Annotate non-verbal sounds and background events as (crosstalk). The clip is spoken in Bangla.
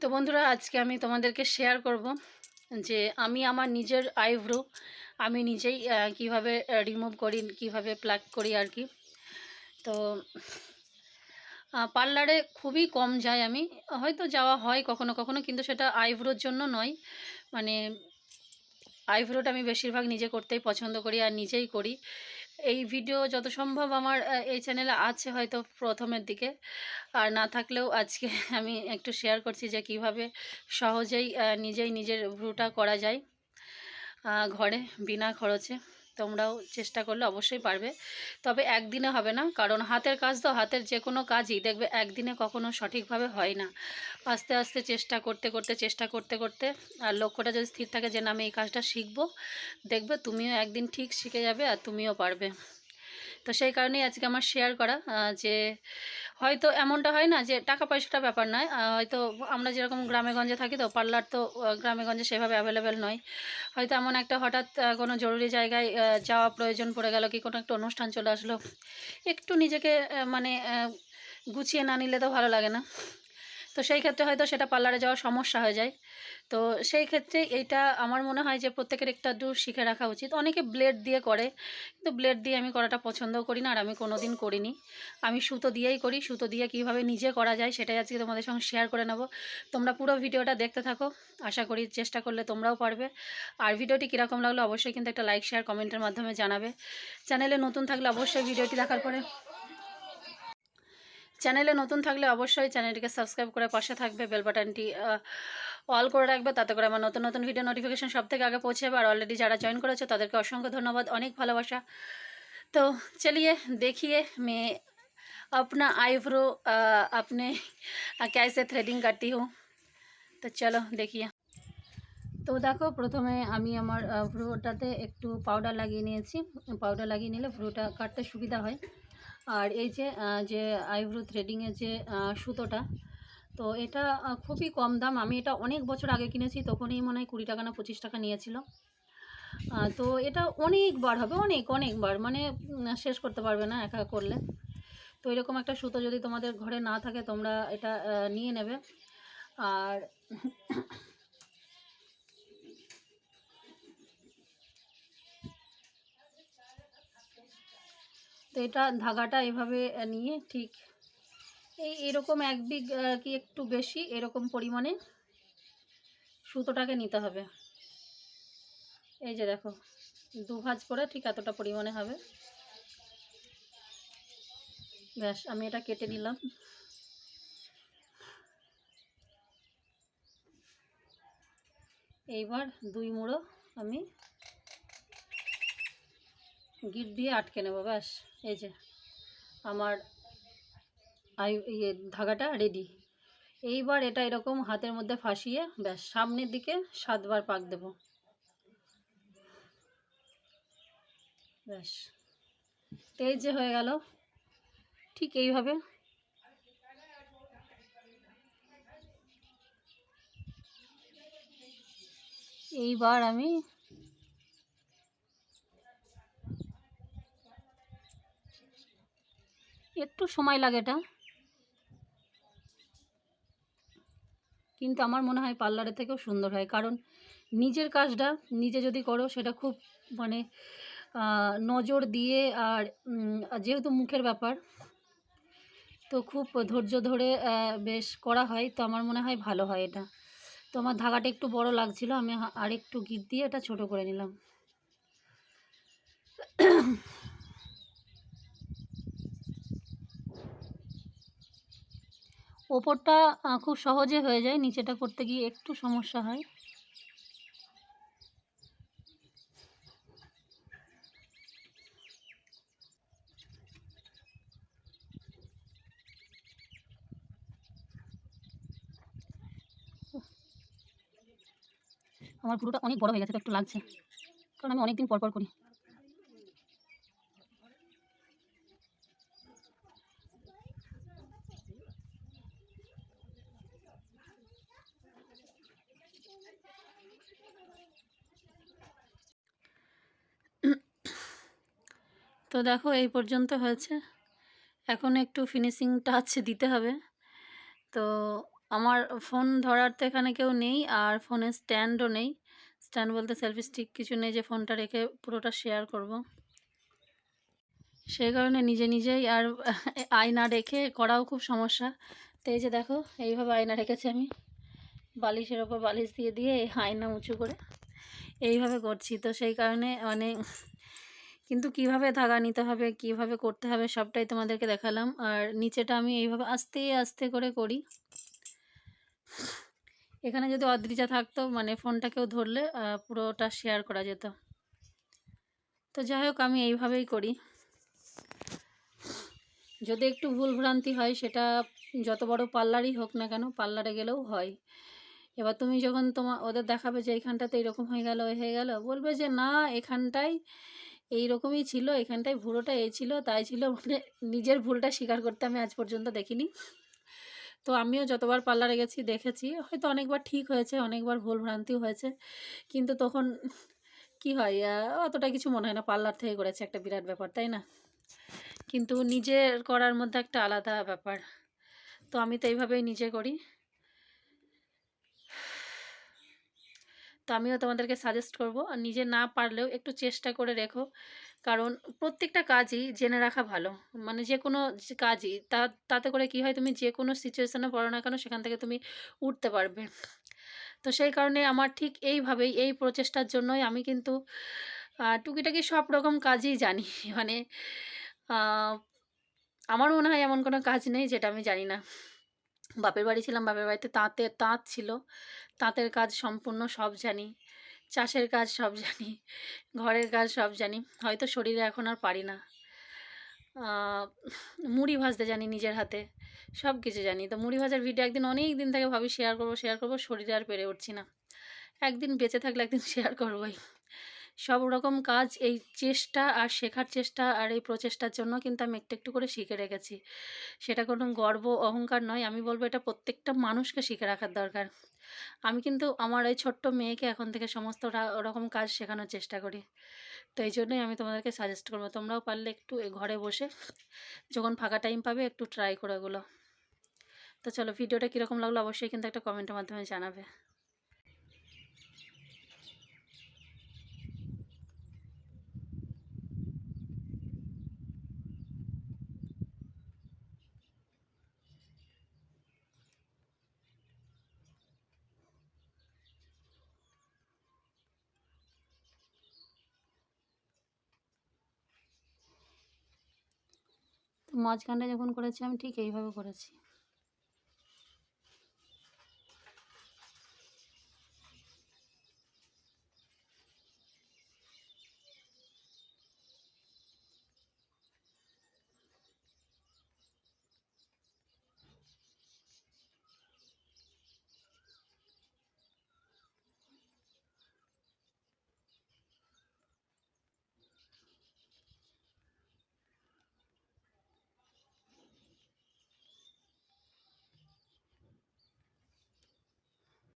তো বন্ধুরা, আজকে আমি তোমাদেরকে শেয়ার করব যে আমি আমার নিজের আইব্রো আমি নিজেই কীভাবে রিমুভ করি, কীভাবে প্লাক করি আর কি। তো পার্লারে খুবই কম যাই আমি। হয়তো যাওয়া হয় কখনো কখনো, কিন্তু সেটা আইব্রোর জন্য নয়। মানে আইব্রোটা আমি বেশিরভাগ নিজে করতেই পছন্দ করি আর নিজেই করি। এই ভিডিও যত সম্ভব আমার এই চ্যানেলে আছে হয়তো প্রথমের দিকে। আর না থাকলেও আজকে (laughs) আমি একটু শেয়ার করছি যে কীভাবে সহজেই নিজেই নিজের ভ্রুটা করা যায় ঘরে বিনা খরচে। তোমরাও চেষ্টা করলে অবশ্যই পারবে। তবে একদিনে হবে না, কারণ হাতের কাজ তো হাতের যে কোনো কাজই। দেখবে একদিনে কখনো সঠিকভাবে হয় না। আস্তে আস্তে চেষ্টা করতে করতে, চেষ্টা করতে করতে আর লক্ষ্যটা যদি স্থির থাকে যে না, আমি এই কাজটা শিখব, দেখবে তুমিও একদিন ঠিক শিখে যাবে আর তুমিও পারবে। তো সেই কারণেই আজকে আমার শেয়ার করা যে হয়তো এমনটা হয় না যে টাকা পয়সাটা ব্যাপার নয় হয়তো আমরা যেরকম গ্রামে গঞ্জে থাকি তো পার্লার তো গ্রামেগঞ্জে গ্রামে গঞ্জে সেভাবে অ্যাভেলেবেল নয়। হয়তো এমন একটা হঠাৎ কোনো জরুরি জায়গায় যাওয়া প্রয়োজন পড়ে গেল কি কোনো একটা অনুষ্ঠান চলে আসলো, একটু নিজেকে মানে গুছিয়ে না নিলে তো ভালো লাগে না। তো সেই ক্ষেত্রে হয়তো সেটা পার্লারে যাওয়ার সমস্যা হয়ে যায়। তো সেই ক্ষেত্রে এইটা আমার মনে হয় যে প্রত্যেকের একটা দূর শিখে রাখা উচিত। অনেকে ব্লেড দিয়ে করে, কিন্তু ব্লেড দিয়ে আমি করাটা পছন্দও করি না আর আমি কোনো দিন করিনি। আমি সুতো দিয়েই করি, সুতো দিয়ে কীভাবে নিজে করা যায় সেটাই আজকে তোমাদের সঙ্গে শেয়ার করে নেব। তোমরা পুরো ভিডিওটা দেখতে থাকো, আশা করি চেষ্টা করলে তোমরাও পারবে। আর ভিডিওটি কীরকম লাগল অবশ্যই কিন্তু একটা লাইক শেয়ার কমেন্টের মাধ্যমে জানাবে। চ্যানেলে নতুন থাকলে অবশ্যই ভিডিওটি দেখার পরে চ্যানেলে নতুন থাকলে অবশ্যই চ্যানেলটিকে সাবস্ক্রাইব করে পাশে থাকবে বেল বাটনটি অল করে রাখবে তাতে করে আমার নতুন নতুন ভিডিও নোটিফিকেশন সব থেকে আগে পৌঁছে যাবে আর অলরেডি যারা জয়েন করেছে তাদেরকে অসংখ্য ধন্যবাদ অনেক ভালোবাসা तो चलिए देखिए मैं अपना आईब्रो अपने अ, कैसे थ्रेडिंग करती हूँ তো চলো দেখিয়ে তো দেখো প্রথমে আমি আমার আহ, ভ্রুটাতে একটু পাউডার লাগিয়ে নিয়েছি পাউডার লাগিয়ে নিলে ভ্রুটা কাটতে সুবিধা হয় আর এই যে যে আইব্রো থ্রেডিংয়ের যে সুতোটা, তো এটা খুবই কম দাম। আমি এটা অনেক বছর আগে কিনেছি, তখনই মনে হয় কুড়ি টাকা না পঁচিশ টাকা নিয়েছিল। তো এটা অনেকবার হবে, অনেক অনেকবার মানে শেষ করতে পারবে না একা করলে। তো এরকম একটা সুতো যদি তোমাদের ঘরে না থাকে, তোমরা এটা নিয়ে নেবে। আর এটা ধাগাটা এভাবে নিয়ে ঠিক এই এরকম এক বিগ কি একটু বেশি এরকম পরিমাণে সুতোটাকে নিতে হবে। এই যে দেখো, দু ভাঁজ করে ঠিক এতটা পরিমাণে হবে। ব্যাস, আমি এটা কেটে নিলাম। এইবার দুই মুড়ো আমি গিট দিয়ে আটকে নেব, ব্যাস। এই যে, আমার আই ইয়ে ধাগাটা রেডি এইবার এটা এরকম হাতের মধ্যে ফাঁসিয়ে, ব্যাস, সামনের দিকে সাতবার পাক দেব। ব্যাস। এই যে হয়ে গেল। ঠিক এইভাবে। এইবার আমি একটু সময় লাগে এটা। কিন্তু আমার মনে হয় পার্লারের থেকেও সুন্দর হয়। কারণ নিজের কাজটা নিজে যদি করো, সেটা খুব মানে নজর দিয়ে আর যেহেতু মুখের ব্যাপার, তো খুব ধৈর্য ধরে বেশ করা হয়। তো আমার মনে হয় ভালো হয় এটা। তো আমার ধাগাটা একটু বড় লাগছিল, আমি আরেকটু আর গিট দিয়ে এটা ছোট করে নিলাম। ওপরটা খুব সহজে হয়ে যায়, নিচেটা করতে গিয়ে একটু সমস্যা হয়। আমার পুরোটা অনেক বড় হয়ে গেছে, তো একটু লাগছে। কারণ আমি অনেকদিন পর পর করি। তো দেখো, এই পর্যন্ত হয়েছে। এখন একটু ফিনিশিং টাচ দিতে হবে। তো আমার ফোন ধরার তো এখানে কেউ নেই, আর ফোনের স্ট্যান্ডও নেই। স্ট্যান্ড বলতে সেলফি স্টিক কিছু নেই, যে ফোনটা রেখে পুরোটা শেয়ার করব। সেই কারণে নিজে নিজেই আর (laughs) আয়না রেখে করাও খুব সমস্যা। তো এই যে দেখো, এইভাবে আয়না রেখেছি আমি। বালিশের ওপর বালিশ দিয়ে দিয়ে আয়না উঁচু করে এইভাবে করছি। তো সেই কারণে মানে কিন্তু কীভাবে ধাগা নিতে হবে, কীভাবে করতে হবে সবটাই তোমাদেরকে দেখালাম। আর নিচেটা আমি এইভাবে আস্তে আস্তে করে করি। এখানে যদি অদ্রিজা থাকতো মানে ফোনটাকেও ধরলে পুরোটা শেয়ার করা যেত। তো যাই হোক, আমি এইভাবেই করি। যদি একটু ভুল ভ্রান্তি হয়, সেটা যত বড় পার্লারই হোক না কেন, পার্লারে গেলেও হয়। এবার তুমি যখন তোমার ওদের দেখাবে যে এইখানটাতে এরকম হয়ে গেল হয়ে গেল, বলবে যে না এখানটাই এই রকমই ছিল, এখানটায় ভুলোটা এই ছিল, তাই ছিল মানে নিজের ভুলটা স্বীকার করতে আমি আজ পর্যন্ত দেখিনি। তো আমিও যতবার পার্লারে গেছি, দেখেছি, হয়তো অনেকবার ঠিক হয়েছে, অনেকবার ভুল ভ্রান্তিও হয়েছে, কিন্তু তখন কি হয় অতটা কিছু মনে হয় না, পার্লার থেকে করেছে একটা বিরাট ব্যাপার, তাই না? কিন্তু নিজের করার মধ্যে একটা আলাদা ব্যাপার। তো আমি তো এইভাবেই নিজে করি। তো আমিও তোমাদেরকে সাজেস্ট করব। আর নিজে না পারলেও একটু চেষ্টা করে রেখো। কারণ প্রত্যেকটা কাজই জেনে রাখা ভালো। মানে যে কোনো কাজই তা, তাতে করে কি হয়, তুমি যে কোনো সিচুয়েশনে পড়ো না কেন, সেখান থেকে তুমি উঠতে পারবে। তো সেই কারণে আমার ঠিক এইভাবেই এই প্রচেষ্টার জন্যই আমি কিন্তু টুকিটাকি সব রকম কাজই জানি। মানে আমার মনে হয় এমন কোনো কাজ নেই যেটা আমি জানি না। বাপের বাড়ি ছিলাম, বাপের বাড়িতে তাঁতের তাঁত ছিল। তাঁতের কাজ সম্পূর্ণ সব জানি, চাষের কাজ সব জানি, ঘরের কাজ সব জানি। হয়তো শরীরে এখন আর পারি না। মুড়ি ভাজতে জানি নিজের হাতে, সব কিছু জানি। তো মুড়ি ভাজার ভিডিও একদিন অনেক দিন থেকে ভাবি শেয়ার করব শেয়ার করব, শরীরে আর পেরে উঠছি না। একদিন বেঁচে থাকলে একদিন শেয়ার করবোই। সব রকম কাজ এই চেষ্টা আর শেখার চেষ্টা আর এই প্রচেষ্টার জন্য কিন্তু আমি একটু একটু করে শিখে রেখেছি। সেটা কোনো গর্ব, অহংকার নয়। আমি বলব এটা প্রত্যেকটা মানুষকে শিখে রাখার দরকার। আমি কিন্তু আমার এই ছোট্ট মেয়েকে এখন থেকে সমস্ত রকম কাজ শেখানোর চেষ্টা করি। তো এই জন্যই আমি তোমাদেরকে সাজেস্ট করব, তোমরাও পারলে একটু ঘরে বসে যখন ফাঁকা টাইম পাবে একটু ট্রাই করে ওগুলো। তো চলো ভিডিওটা কীরকম লাগল অবশ্যই কিন্তু একটা কমেন্টের মাধ্যমে জানাবে। মাঝখানটা যখন করেছি আমি ঠিক এইভাবে করেছি।